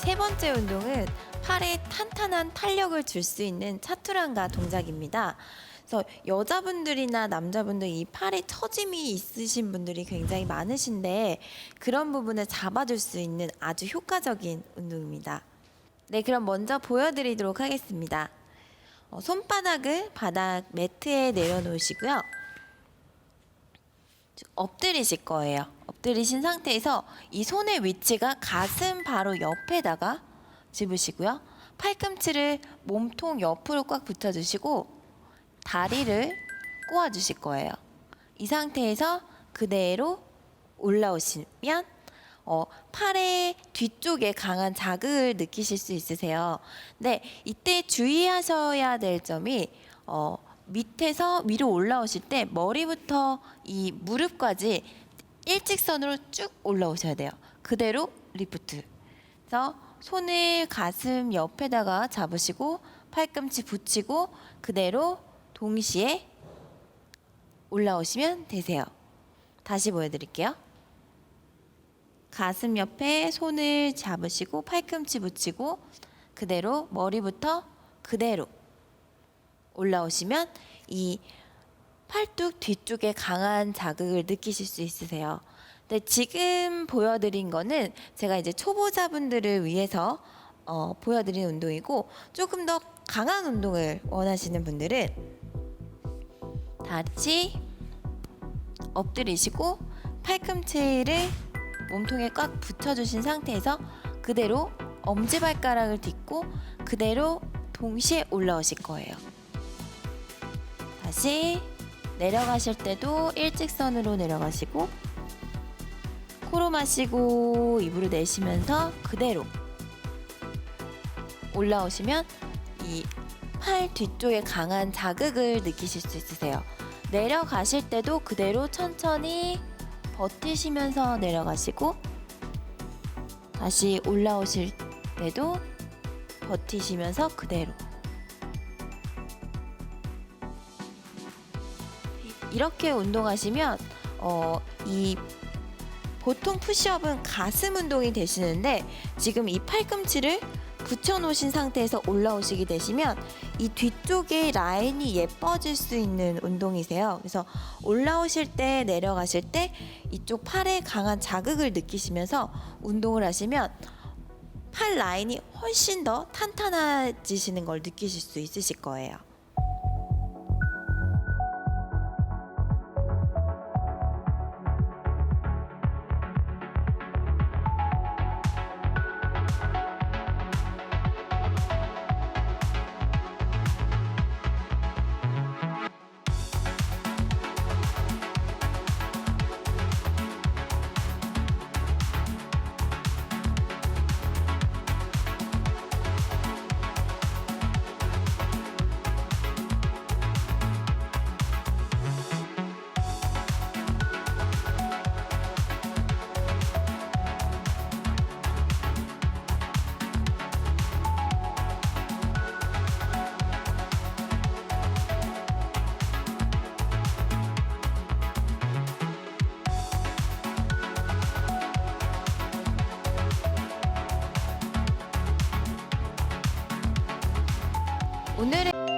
세 번째 운동은 팔에 탄탄한 탄력을 줄 수 있는 차투란가 동작입니다. 그래서 여자분들이나 남자분들 이 팔에 처짐이 있으신 분들이 굉장히 많으신데 그런 부분을 잡아줄 수 있는 아주 효과적인 운동입니다. 네, 그럼 먼저 보여드리도록 하겠습니다. 어, 손바닥을 바닥 매트에 내려놓으시고요. 엎드리실 거예요. 엎드리신 상태에서 이 손의 위치가 가슴 바로 옆에다가 집으시고요. 팔꿈치를 몸통 옆으로 꽉 붙여주시고 다리를 꼬아주실 거예요. 이 상태에서 그대로 올라오시면 어, 팔의 뒤쪽에 강한 자극을 느끼실 수 있으세요. 근데 이때 주의하셔야 될 점이 어, 밑에서 위로 올라오실 때 머리부터 이 무릎까지 일직선으로 쭉 올라오셔야 돼요. 그대로 리프트. 그래서 손을 가슴 옆에다가 잡으시고 팔꿈치 붙이고 그대로 동시에 올라오시면 되세요. 다시 보여드릴게요. 가슴 옆에 손을 잡으시고 팔꿈치 붙이고 그대로 머리부터 그대로 올라오시면 이 팔뚝 뒤쪽에 강한 자극을 느끼실 수 있으세요. 근데 지금 보여드린 거는 제가 이제 초보자분들을 위해서 어, 보여드린 운동이고 조금 더 강한 운동을 원하시는 분들은 다시 엎드리시고 팔꿈치를 몸통에 꽉 붙여주신 상태에서 그대로 엄지발가락을 딛고 그대로 동시에 올라오실 거예요. 다시 내려가실 때도 일직선으로 내려가시고 코로 마시고 입으로 내쉬면서 그대로 올라오시면 이 팔 뒤쪽에 강한 자극을 느끼실 수 있으세요. 내려가실 때도 그대로 천천히 버티시면서 내려가시고 다시 올라오실 때도 버티시면서 그대로 이렇게 운동하시면 어, 이 보통 푸시업은 가슴 운동이 되시는데 지금 이 팔꿈치를 붙여놓으신 상태에서 올라오시게 되시면 이 뒤쪽에 라인이 예뻐질 수 있는 운동이세요. 그래서 올라오실 때 내려가실 때 이쪽 팔에 강한 자극을 느끼시면서 운동을 하시면 팔 라인이 훨씬 더 탄탄해지시는 걸 느끼실 수 있으실 거예요. 오늘은